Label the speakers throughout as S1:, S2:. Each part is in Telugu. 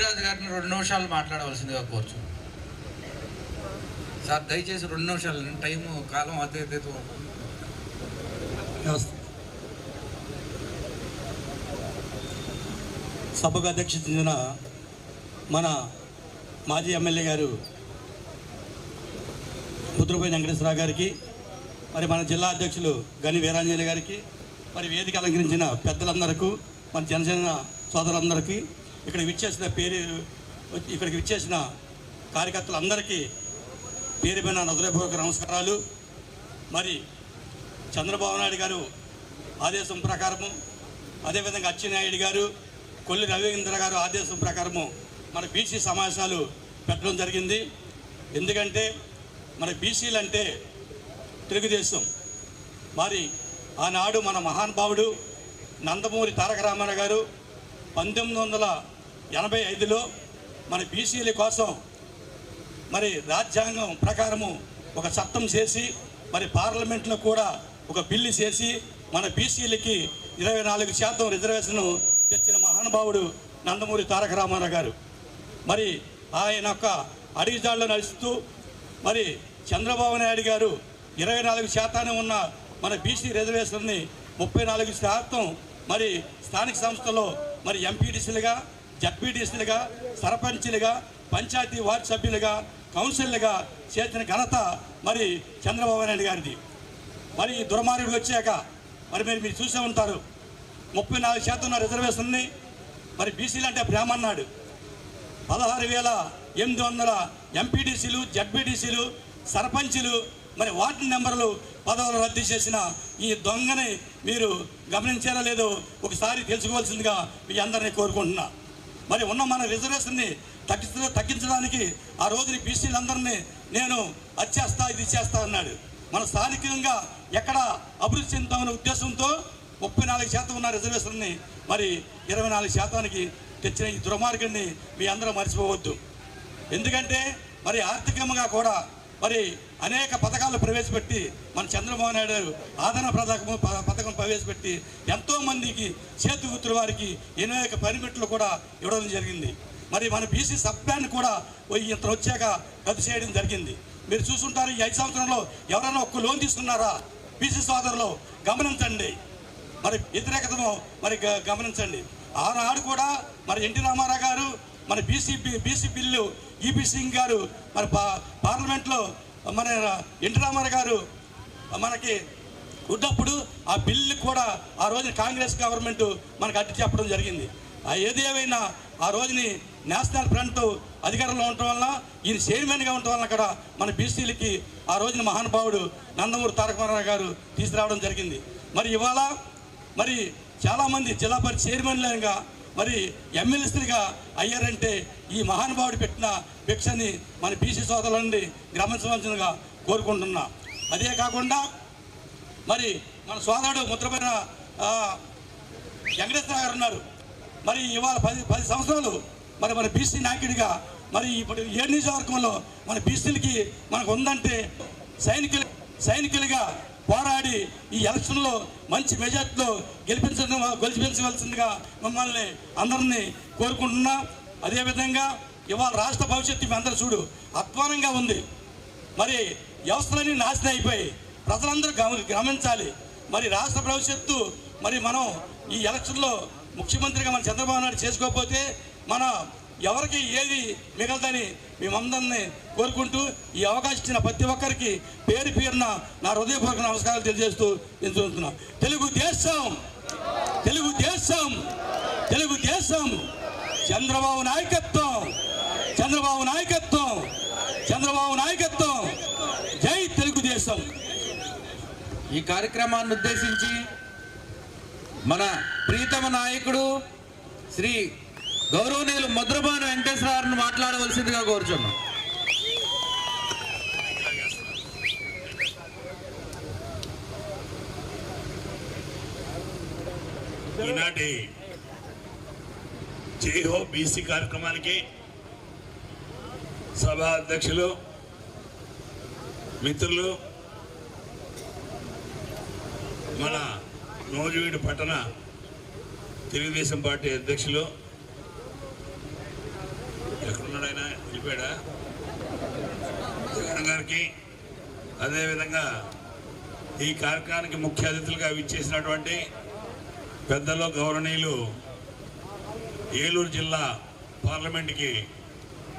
S1: రాజు గారిని రెండు నిమిషాలు మాట్లాడవలసిందిగా కోరుచు సార్ దయచేసి రెండు నిమిషాలు టైం కాలం అదే
S2: నమస్తే. సభకు అధ్యక్షత చెందిన మన మాజీ ఎమ్మెల్యే గారు ముద్రపోయిన వెంకటేశ్వరరావు గారికి మరి మన జిల్లా అధ్యక్షులు గని వీరాంజలి గారికి మరి వేదిక అలంకరించిన పెద్దలందరికీ మన జనసేన సోదరులందరికీ ఇక్కడ విచ్చేసిన పేరు ఇక్కడికి విచ్చేసిన కార్యకర్తలందరికీ పేరు పైన హృదయపూర్వక నమస్కారాలు. మరి చంద్రబాబు నాయుడు గారు ఆదేశం ప్రకారము అదేవిధంగా అచ్చెన్నాయుడు గారు కొల్లి రవీంద్ర గారు ఆదేశం ప్రకారము మన బీసీ సమావేశాలు పెట్టడం జరిగింది. ఎందుకంటే మన బీసీలు అంటే తెలుగుదేశం. మరి ఆనాడు మన మహానుభావుడు నందమూరి తారక రామారావు గారు పంతొమ్మిది వందల ఎనభై ఐదులో మన బీసీల కోసం మరి రాజ్యాంగం ప్రకారము ఒక చట్టం చేసి మరి పార్లమెంట్లో కూడా ఒక బిల్లు చేసి మన బీసీలకి ఇరవై నాలుగు శాతం రిజర్వేషన్ తెచ్చిన మహానుభావుడు నందమూరి తారక రామారావు గారు. మరి ఆయన యొక్క అడిగిజాళ్ళు నడుస్తూ మరి చంద్రబాబు నాయుడు గారు ఇరవై నాలుగు శాతాన్ని ఉన్న మన బీసీ రిజర్వేషన్ని ముప్పై నాలుగు శాతం మరి స్థానిక సంస్థలో మరి ఎంపీటీసీలుగా జడ్పీటీసీలుగా సర్పంచ్లుగా పంచాయతీ వార్డు సభ్యులుగా కౌన్సిల్లుగా చేసిన ఘనత మరి చంద్రబాబు నాయుడు గారిది. మరి ఈ దుర్మార్గుడు వచ్చాక మరి మీరు మీరు చూసే ఉంటారు. ముప్పై నాలుగు శాతం ఉన్న రిజర్వేషన్ని మరి బీసీలు అంటే ప్రేమ అన్నాడు పదహారు వేల ఎనిమిది వందల ఎంపీటీసీలు జడ్పీటీసీలు సర్పంచులు మరి వార్డు నెంబర్లు పదవులు రద్దు చేసిన ఈ దొంగని మీరు గమనించారా లేదో ఒకసారి తెలుసుకోవాల్సిందిగా మీ అందరినీ కోరుకుంటున్నా. మరి ఉన్న మన రిజర్వేషన్ని తగ్గించ తగ్గించడానికి ఆ రోజుని బీసీలందరినీ నేను అది చేస్తా ఇది చేస్తా అన్నాడు. మన స్థానికంగా ఎక్కడ అభివృద్ధి చెందుతామనే ఉద్దేశంతో ముప్పై నాలుగు శాతం ఉన్న రిజర్వేషన్ని మరి ఇరవై నాలుగు శాతానికి తెచ్చిన ఈ దుర్మార్గాన్ని మీ అందరూ మర్చిపోవద్దు. ఎందుకంటే మరి ఆర్థికంగా కూడా మరి అనేక పథకాలు ప్రవేశపెట్టి మన చంద్రబాబు నాయుడు గారు ఆదరణ పథకం పథకం ప్రవేశపెట్టి ఎంతో మందికి చేతి వృత్తుల వారికి అనేక పర్మిట్లు కూడా ఇవ్వడం జరిగింది. మరి మన బీసీ సబ్ ప్లాన్ కూడా ఇంత వచ్చాక రద్దు చేయడం జరిగింది. మీరు చూసుంటారు ఈ ఐదు సంవత్సరంలో ఎవరైనా ఒక్క లోన్ తీసుకున్నారా? బీసీ సోదరులు గమనించండి. మరి వ్యతిరేకతను మరి గ- గమనించండి. ఆనాడు కూడా మరి ఎన్టీ రామారావు గారు మన BC BC bill EP Singh గారు మన పా- పార్లమెంట్లో మన ఎన్టీ రామారావు గారు మనకి ఉన్నప్పుడు ఆ బిల్లు కూడా ఆ రోజు కాంగ్రెస్ గవర్నమెంట్ మనకు అడ్డు చెప్పడం జరిగింది. ఆ ఏది ఏమైనా ఆ రోజుని నేషనల్ ఫ్రంట్ అధికారంలో ఉండటం వలన ఈయన చైర్మన్గా ఉండటం వలన కూడా మన బీసీలకి ఆ రోజున మహానుభావుడు నందమూరి తారక రామారావు గారు తీసుకురావడం జరిగింది. మరి ఇవాళ మరి చాలామంది జిల్లా పరిషత్ చైర్మన్లుగా మరి ఎమ్మెల్యేస్లుగా అయ్యారంటే ఈ మహానుభావుడు పెట్టిన భిక్షని మన బీసీ సోదరులండి గ్రమించవలసిందిగా కోరుకుంటున్నా. అదే కాకుండా మరి మన సోదరుడు ముద్రపైన వెంకటేశ్వర గారు ఉన్నారు. మరి ఇవాళ పది పది సంవత్సరాలు మరి మన బీసీ నాయకుడిగా మరి ఇప్పుడు ఏ నియోజకవర్గంలో మన బీసీలకి మనకు ఉందంటే సైనికులు సైనికులుగా పోరాడి ఈ ఎలక్షన్లో మంచి మెజార్టీలో గెలిపించడం గెలిపించవలసిందిగా మిమ్మల్ని అందరినీ కోరుకుంటున్నా. అదేవిధంగా ఇవాళ రాష్ట్ర భవిష్యత్తు మీ అందరూ చూడు అధ్వానంగా ఉంది. మరి వ్యవస్థలన్నీ నాశనం అయిపోయి ప్రజలందరూ గమనించాలి. మరి రాష్ట్ర భవిష్యత్తు మరి మనం ఈ ఎలక్షన్లో ముఖ్యమంత్రిగా మన చంద్రబాబు నాయుడు చేసుకోకపోతే మన ఎవరికి ఏది మిగలదని మేమందరినీ కోరుకుంటూ ఈ అవకాశం ఇచ్చిన ప్రతి ఒక్కరికి పేరు పేరున నా హృదయపూర్వక నమస్కారాలు తెలియజేస్తూ నేను చూస్తున్నా తెలుగుదేశం! తెలుగుదేశం! తెలుగుదేశం! చంద్రబాబు నాయకత్వం! చంద్రబాబు నాయకత్వం! చంద్రబాబు నాయకత్వం! జై తెలుగుదేశం!
S1: ఈ కార్యక్రమాన్ని ఉద్దేశించి మన ప్రీతమ నాయకుడు శ్రీ గౌరవనీయులు ముద్రబాను వెంకటేశ్వరరావును మాట్లాడవలసిందిగా కోరుచున్నాం.
S3: ఈనాటి జేహో బీసీ కార్యక్రమానికి సభా అధ్యక్షులు మిత్రులు మన నోజువీడు పట్టణ తెలుగుదేశం పార్టీ అధ్యక్షులు వెళ్ళిపోయాడా జగన్ గారికి అదేవిధంగా ఈ కార్యక్రమానికి ముఖ్య అతిథులుగా విచ్చేసినటువంటి పెద్దలు గౌరవనీయులు ఏలూరు జిల్లా పార్లమెంట్కి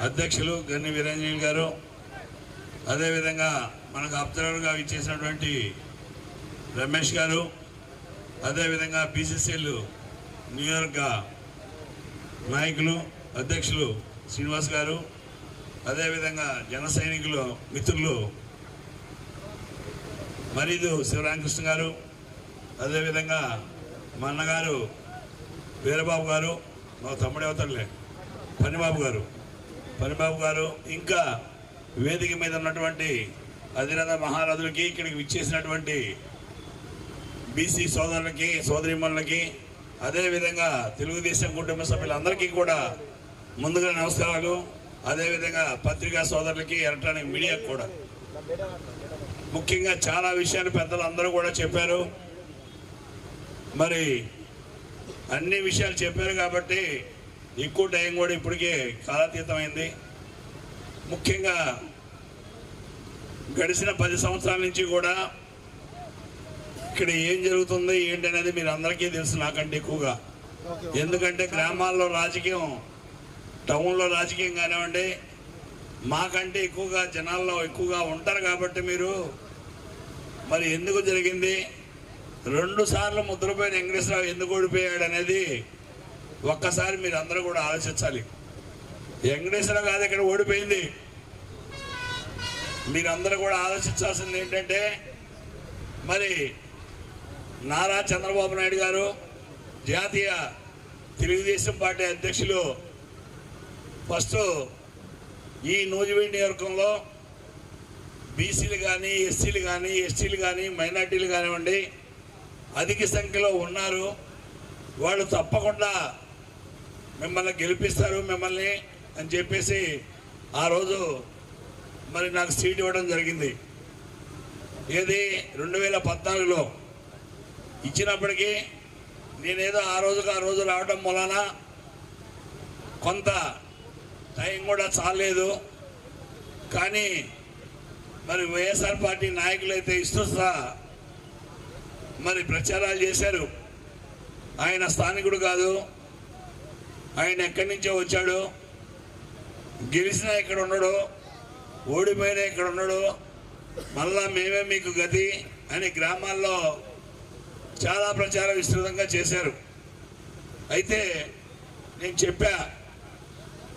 S3: అధ్యక్షులు గన్ని వీరంజన్ గారు అదేవిధంగా మనకు అబ్జర్వర్గా ఇచ్చేసినటువంటి రమేష్ గారు అదేవిధంగా బీసీసీలు న్యూయార్క్ నాయకులు అధ్యక్షులు శ్రీనివాస్ గారు అదేవిధంగా జన సైనికులు మిత్రులు మరీదు శివరామకృష్ణ గారు అదేవిధంగా మా అన్నగారు వీరబాబు గారు మా తమ్ముడు అవుతాడులే పనిబాబు గారు. పనిబాబు గారు ఇంకా వేదిక మీద ఉన్నటువంటి అధిరథ మహారాజులకి ఇక్కడికి విచ్చేసినటువంటి బీసీ సోదరులకి సోదరిమణులకి అదేవిధంగా తెలుగుదేశం కుటుంబ సభ్యులందరికీ కూడా ముందుగా నమస్కారాలు. అదేవిధంగా పత్రికా సోదరులకి ఎలక్ట్రానిక్ మీడియాకు కూడా. ముఖ్యంగా చాలా విషయాలు పెద్దలు అందరూ కూడా చెప్పారు. మరి అన్ని విషయాలు చెప్పారు కాబట్టి ఎక్కువ టైం కూడా ఇప్పటికే కాలాతీతమైంది. ముఖ్యంగా గడిచిన పది సంవత్సరాల నుంచి కూడా ఇక్కడ ఏం జరుగుతుంది ఏంటి అనేది మీరు అందరికీ తెలుసు నాకంటే ఎక్కువగా. ఎందుకంటే గ్రామాల్లో రాజకీయం టౌన్లో రాజకీయం కానివ్వండి మాకంటే ఎక్కువగా జనాల్లో ఎక్కువగా ఉంటారు కాబట్టి మీరు మరి ఎందుకు జరిగింది? రెండు సార్లు ముద్రపోయిన వెంకటేశ్వరరావు ఎందుకు ఓడిపోయాడు అనేది ఒక్కసారి మీరు అందరూ కూడా ఆలోచించాలి. వెంకటేశ్వరరావు కాదు ఇక్కడ ఓడిపోయింది. మీరందరూ కూడా ఆలోచించాల్సింది ఏంటంటే మరి నారా చంద్రబాబు నాయుడు గారు జాతీయ తెలుగుదేశం పార్టీ అధ్యక్షులు ఫస్ట్ ఈ నూజివీడి నియోజకంలో బీసీలు కానీ ఎస్సీలు కానీ ఎస్టీలు కానీ మైనార్టీలు కానివ్వండి అధిక సంఖ్యలో ఉన్నారు. వాళ్ళు తప్పకుండా మిమ్మల్ని గెలిపిస్తారు మిమ్మల్ని అని చెప్పేసి ఆ రోజు మరి నాకు సీట్ ఇవ్వడం జరిగింది. ఏది? రెండు వేల పద్నాలుగులో ఇచ్చినప్పటికీ నేనేదో ఆ రోజుకు ఆ రోజు రావడం మూలాన కొంత టైం కూడా చాలేదు. కానీ మరి వైఎస్ఆర్ పార్టీ నాయకులు అయితే ఇస్తుస్తా మరి ప్రచారాలు చేశారు. ఆయన స్థానికుడు కాదు. ఆయన ఎక్కడి నుంచో వచ్చాడు. గెలిచినా ఇక్కడ ఉండడు ఓడిపోయినా ఇక్కడ ఉండడు మళ్ళా మేమే మీకు గతి అని గ్రామాల్లో చాలా ప్రచారం విస్తృతంగా చేశారు. అయితే నేను చెప్పా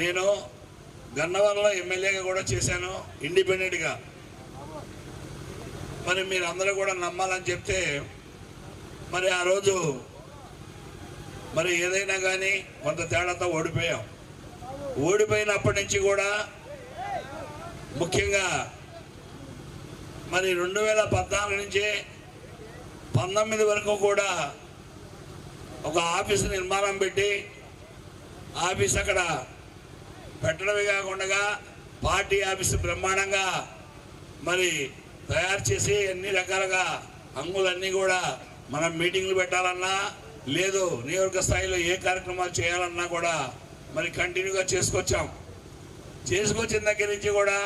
S3: నేను గన్నవరంలో ఎమ్మెల్యేగా కూడా చేశాను ఇండిపెండెంట్గా. మరి మీరు అందరూ కూడా నమ్మాలని చెప్తే మరి ఆ రోజు మరి ఏదైనా కానీ కొంత తేడాతో ఓడిపోయాం. ఓడిపోయినప్పటి నుంచి కూడా ముఖ్యంగా మరి రెండు వేల పద్నాలుగు నుంచి పంతొమ్మిది వరకు కూడా ఒక ఆఫీస్ నిర్మాణం పెట్టి ఆఫీస్ అక్కడ పెట్టడమే కాకుండా పార్టీ ఆఫీస్ బ్రహ్మాండంగా మరి తయారు చేసి అన్ని రకాలుగా అంగులన్నీ కూడా మనం మీటింగ్లు పెట్టాలన్నా లేదు నియోజక స్థాయిలో ఏ కార్యక్రమాలు చేయాలన్నా కూడా మరి కంటిన్యూగా చేసుకొచ్చాం. చేసుకొచ్చిన దగ్గర నుంచి కూడా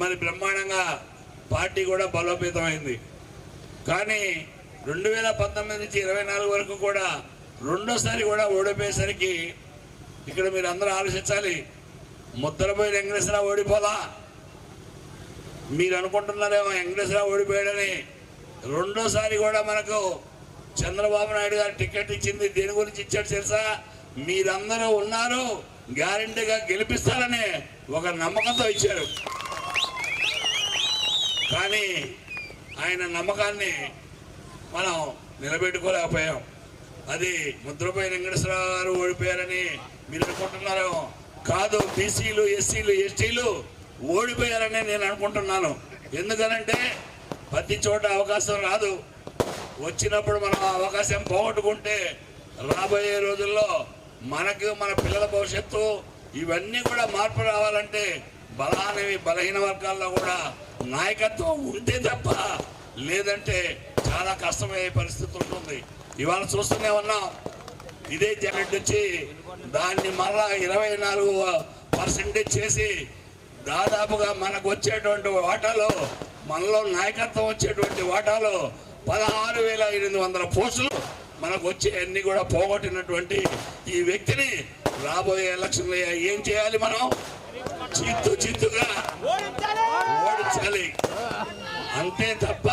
S3: మరి బ్రహ్మాండంగా పార్టీ కూడా బలోపేతమైంది. కానీ రెండు వేల పంతొమ్మిది నుంచి ఇరవై నాలుగు వరకు కూడా రెండోసారి కూడా ఓడిపోయేసరికి ఇక్కడ మీరు అందరూ ఆలోచించాలి. ముద్రపోయి వెంకటేశ్వరరావు ఓడిపోదా మీరు అనుకుంటున్నారేమో వెంకటేశ్వరరావు ఓడిపోయాడని. రెండోసారి కూడా మనకు చంద్రబాబు నాయుడు గారు టికెట్ ఇచ్చింది దేని గురించి ఇచ్చాడు తెలుసా? మీరందరూ ఉన్నారు గ్యారంటీగా గెలిపిస్తారని ఒక నమ్మకంతో ఇచ్చారు. కానీ ఆయన నమ్మకాన్ని మనం నిలబెట్టుకోలేకపోయాం. అది ముద్రపై వెంకటేశ్వరరావు గారు ఓడిపోయారని మీరు అనుకుంటున్నారు కాదు బీసీలు ఎస్సీలు ఎస్టీలు ఓడిపోయారని నేను అనుకుంటున్నాను. ఎందుకనంటే ప్రతి చోట అవకాశం రాదు. వచ్చినప్పుడు మనం అవకాశం పోగొట్టుకుంటే రాబోయే రోజుల్లో మనకు మన పిల్లల భవిష్యత్తు ఇవన్నీ కూడా మార్పు రావాలంటే బలానవి బలహీన వర్గాల్లో కూడా నాయకత్వం ఉంటే తప్ప లేదంటే చాలా కష్టమయ్యే పరిస్థితి ఉంటుంది. ఇవాళ చూస్తూనే ఉన్నాం. ఇదే జగన్ వచ్చి దాన్ని మళ్ళా ఇరవై నాలుగు పర్సెంటేజ్ చేసి దాదాపుగా మనకు వచ్చేటువంటి వాటాలో మనలో నాయకత్వం వచ్చేటువంటి వాటాలో పదహారు వేల ఎనిమిది వందల పోస్టులు మనకు వచ్చే అన్ని కూడా పోగొట్టినటువంటి ఈ వ్యక్తిని రాబోయే ఎలక్షన్లో ఏం చేయాలి మనం? చిత్తు చిత్తుగా ఓడించాలి. అంతే తప్ప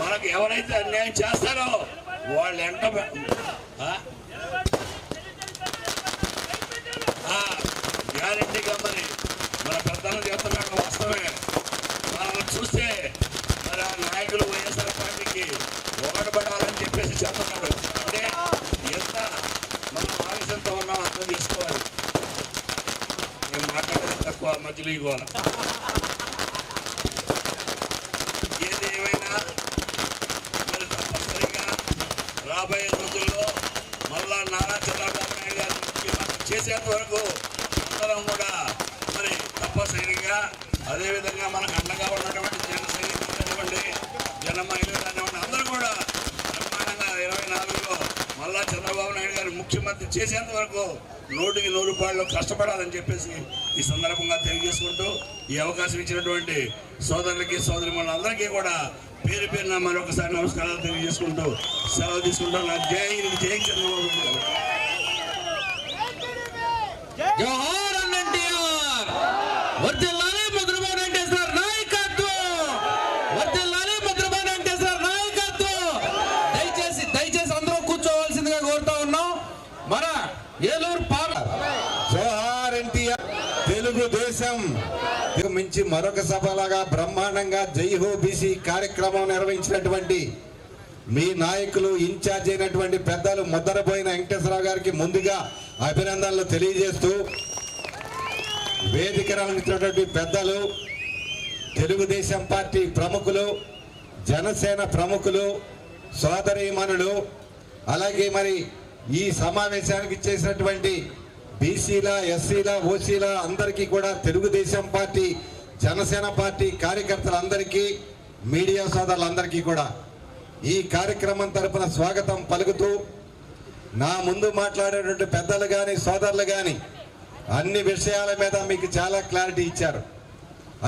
S3: మనకు ఎవరైతే అన్యాయం చేస్తారో వాళ్ళు ఎంట గ్యారంటీగా మరి మన పెద్దలు చెప్తున్నాడు వాస్తవమే. మనం చూస్తే మరి ఆ నాయకులు వైఎస్ఆర్ పార్టీకి ఒకటపడాలని చెప్పేసి చెప్తున్నాడు అంటే ఎంత మనం ఆవేశంతో ఉన్నాం అర్థం చేసుకోవాలి. నేను మాట్లాడేది తక్కువ మధ్యలో ఇవ్వాలి ఏది ఏమైనా మరి తప్పనిసరిగా రాబోయే రోజుల్లో మళ్ళా నారా చంద్రబాబు నాయుడు గారు ముఖ్యమంత్రి చేసేంత వరకు అందరం కూడా మరి తప్పనిసరిగా అదేవిధంగా మనకు అండగా ఉన్నటువంటి జన సైనికులు కానివ్వండి జన మహిళలు కానివ్వండి అందరూ కూడా బ్రహ్మాండంగా ఇరవై నాలుగులో మళ్ళా చంద్రబాబు నాయుడు గారు ముఖ్యమంత్రి చేసేంత వరకు నూటికి నూరు రూపాయలు కష్టపడాలని చెప్పేసి ఈ సందర్భంగా తెలియజేసుకుంటూ ఈ అవకాశం ఇచ్చినటువంటి సోదరులకి సోదరిమణులందరికీ కూడా పేరు పేరున మరొకసారి నమస్కారాలు తెలియజేసుకుంటూ సెలవు తీసుకుంటూ నా జై జై చంద్రబాబు. నాయుడు.
S1: జోహార్ అన్న ఎన్టీఆర్ వర్ధిల్లాలి ముద్రబాన్ వెంకటేశ్వర నాయకత్వం వర్ధిల్లాలి ముద్రబాన్ వెంకటేశ్వర నాయకత్వం దయచేసి దయచేసి అందరూ కూర్చోవలసిందిగా కోరుతా ఉన్నాం మన ఏలూరు పాల
S4: జోహార్ ఎన్టీఆర్ తెలుగుదేశం మించి మరొక సభలాగా బ్రహ్మాండంగా జై హో బీసీ కార్యక్రమం నిర్వహించినటువంటి మీ నాయకులు ఇన్ఛార్జ్ అయినటువంటి పెద్దలు ముద్దరపోయిన వెంకటేశ్వరరావు గారికి ముందుగా అభినందనలు తెలియజేస్తూ వేదిక రంగినటువంటి పెద్దలు తెలుగుదేశం పార్టీ ప్రముఖులు జనసేన ప్రముఖులు సోదరీమణులు అలాగే మరి ఈ సమావేశానికి చేసినటువంటి బీసీల ఎస్సీల ఓసీల అందరికీ కూడా తెలుగుదేశం పార్టీ జనసేన పార్టీ కార్యకర్తలందరికీ మీడియా సోదరులందరికీ కూడా ఈ కార్యక్రమం తరపున స్వాగతం పలుకుతూ నా ముందు మాట్లాడేటువంటి పెద్దలు కానీ సోదరులు కానీ అన్ని విషయాల మీద మీకు చాలా క్లారిటీ ఇచ్చారు.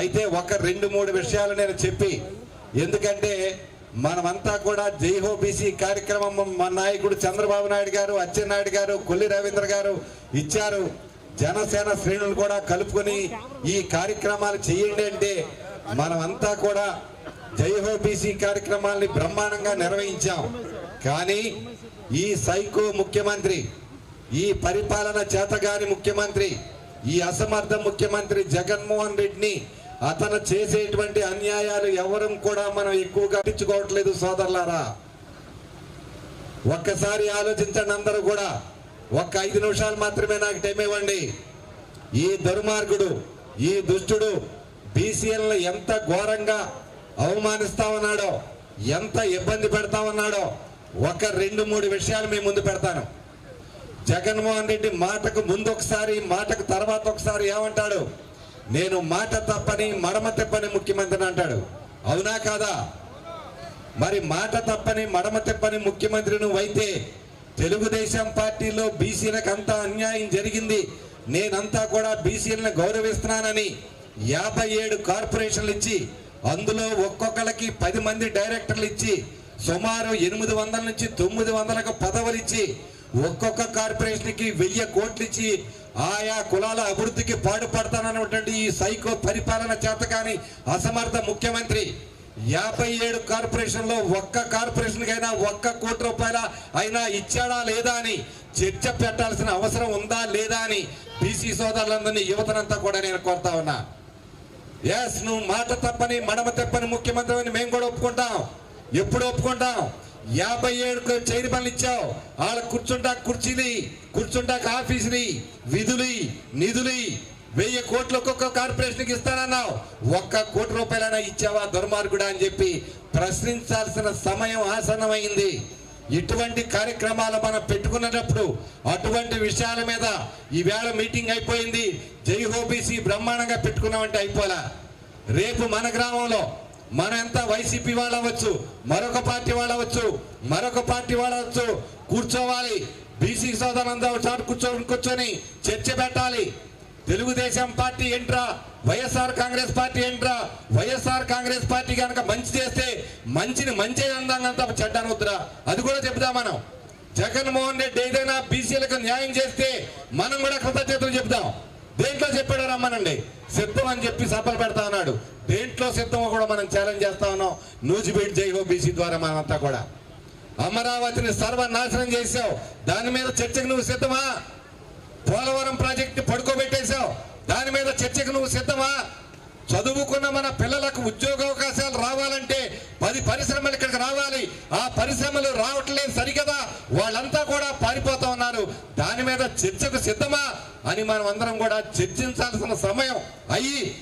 S4: అయితే ఒక రెండు మూడు విషయాలు నేను చెప్పి ఎందుకంటే మనమంతా కూడా జైహో బీసీ కార్యక్రమం మా నాయకుడు చంద్రబాబు నాయుడు గారు అచ్చెన్నాయుడు గారు కొల్లి రవీంద్ర గారు ఇచ్చారు. జనసేన శ్రేణులు కూడా కలుపుకొని ఈ కార్యక్రమాలు చేయండి అంటే మనమంతా కూడా జైహో బీసీ కార్యక్రమాల్ని బ్రహ్మాండంగా నిర్వహించాం. కానీ ఈ సైకో ముఖ్యమంత్రి ఈ పరిపాలన చేతగాని ముఖ్యమంత్రి ఈ అసమర్థ ముఖ్యమంత్రి జగన్మోహన్ రెడ్డిని అతను చేసేటువంటి అన్యాయాలు ఎవరూ కూడా మనం ఎక్కువగా పట్టించుకోవట్లేదు సోదరులారా. ఒక్కసారి ఆలోచించండి అందరూ కూడా. ఒక్క ఐదు నిమిషాలు మాత్రమే నాకు టైం ఇవ్వండి. ఈ దుర్మార్గుడు ఈ దుష్టుడు బీసీఎల్ని ఎంత ఘోరంగా అవమానిస్తా ఉన్నాడో ఎంత ఇబ్బంది పెడతా ఉన్నాడో ఒక రెండు మూడు విషయాలు మీ ముందు పెడతాను. జగన్మోహన్ రెడ్డి మాటకు ముందు ఒకసారి మాటకు తర్వాత ఒకసారి ఏమంటాడు? నేను మాట తప్పని మడమ తెప్పని ముఖ్యమంత్రిని అంటాడు. అవునా కాదా? మరి మాట తప్పని మడమ తెప్పని ముఖ్యమంత్రి నువ్వైతే తెలుగుదేశం పార్టీలో బీసీలకు అంతా అన్యాయం జరిగింది. నేనంతా కూడా బీసీలను గౌరవిస్తున్నానని యాభై ఏడు కార్పొరేషన్లు ఇచ్చి అందులో ఒక్కొక్కరికి పది మంది డైరెక్టర్లు ఇచ్చి సుమారు ఎనిమిది వందల నుంచి తొమ్మిది వందలకు పదవులు ఇచ్చి ఒక్కొక్క కార్పొరేషన్కి వెయ్యి కోట్లు ఇచ్చి ఆయా కులాల అభివృద్ధికి పాటుపడతానన్నటువంటి ఈ సైకో పరిపాలన చేత కానీ అసమర్థ ముఖ్యమంత్రి యాభై ఏడు కార్పొరేషన్లో ఒక్క కార్పొరేషన్ కైనా ఒక్క కోటి రూపాయల అయినా ఇచ్చాడా లేదా అని చర్చ పెట్టాల్సిన అవసరం ఉందా లేదా అని బీసీ సోదరులందరినీ యువతనంతా కూడా నేను కోరుతా ఉన్నా. ఎస్ నువ్వు మాట తప్పని మడమ తప్పని ముఖ్యమంత్రి అని మేము కూడా ఒప్పుకుంటాం. ఎప్పుడు ఒప్పుకుంటాం? యాభై ఏడు పనులు ఇచ్చావు. వాళ్ళ కూర్చుంటా కుర్చీలు కూర్చుంటాక ఆఫీసులు విధులు నిధులు వెయ్యి కోట్లు ఒక్కొక్క కార్పొరేషన్కి ఇస్తానన్నావు. ఒక్క కోటి రూపాయలైనా ఇచ్చావా దుర్మార్గుడా అని చెప్పి ప్రశ్నించాల్సిన సమయం ఆసన్నమైంది. ఇటువంటి కార్యక్రమాలు మనం పెట్టుకున్నప్పుడు అటువంటి విషయాల మీద ఈవేళ మీటింగ్ అయిపోయింది. జై హోబీసీ బ్రహ్మాండంగా పెట్టుకున్నామంటే అయిపోలా. రేపు మన గ్రామంలో మన ఎంత వైసీపీ వాళ్ళు అవ్వచ్చు మరొక పార్టీ వాళ్ళు అవ్వచ్చు మరొక పార్టీ వాళ్ళు అవ్వచ్చు కూర్చోవాలి. బీసీ సోదరులందరూ చాటు కూర్చొని కూర్చొని చర్చ పెట్టాలి. తెలుగుదేశం పార్టీ ఏంట్రా వైఎస్ఆర్ కాంగ్రెస్ పార్టీ ఏంట్రా వైఎస్ఆర్ కాంగ్రెస్ పార్టీ కనుక మంచి చేస్తే మంచిని మంచి అందంగా చెడ్డ అనొద్దురా అది కూడా చెప్దాం మనం. జగన్మోహన్ రెడ్డి ఏదైనా బీసీలకు న్యాయం చేస్తే మనం కూడా కృతజ్ఞతలు చెప్దాం దేంట్లో చెప్పాడు రమ్మనండి. సిద్ధం అని చెప్పి సభలు పెడతా ఉన్నాడు. దేంట్లో సిద్ధమో కూడా మనం ఛాలెంజ్ చేస్తా ఉన్నాం. నూజిబీడ్ జైహో బీసీ ద్వారా మనమంతా కూడా. అమరావతిని సర్వనాశనం చేసావు దాని మీద చర్చకు నువ్వు సిద్ధమా? పోలవరం ప్రాజెక్టు పడుకోబెట్టేశావు. దాని మీద చర్చకు నువ్వు సిద్ధమా? చదువుకున్న మన పిల్లలకు ఉద్యోగ అవకాశాలు రావాలంటే పది పరిశ్రమలు ఇక్కడికి రావాలి. ఆ పరిశ్రమలు రావట్లేదు సరికదా వాళ్ళంతా కూడా పారిపోతా ఉన్నారు. దాని మీద చర్చకు సిద్ధమా? అని మనం అందరం కూడా చర్చించాల్సిన సమయం అయ్యి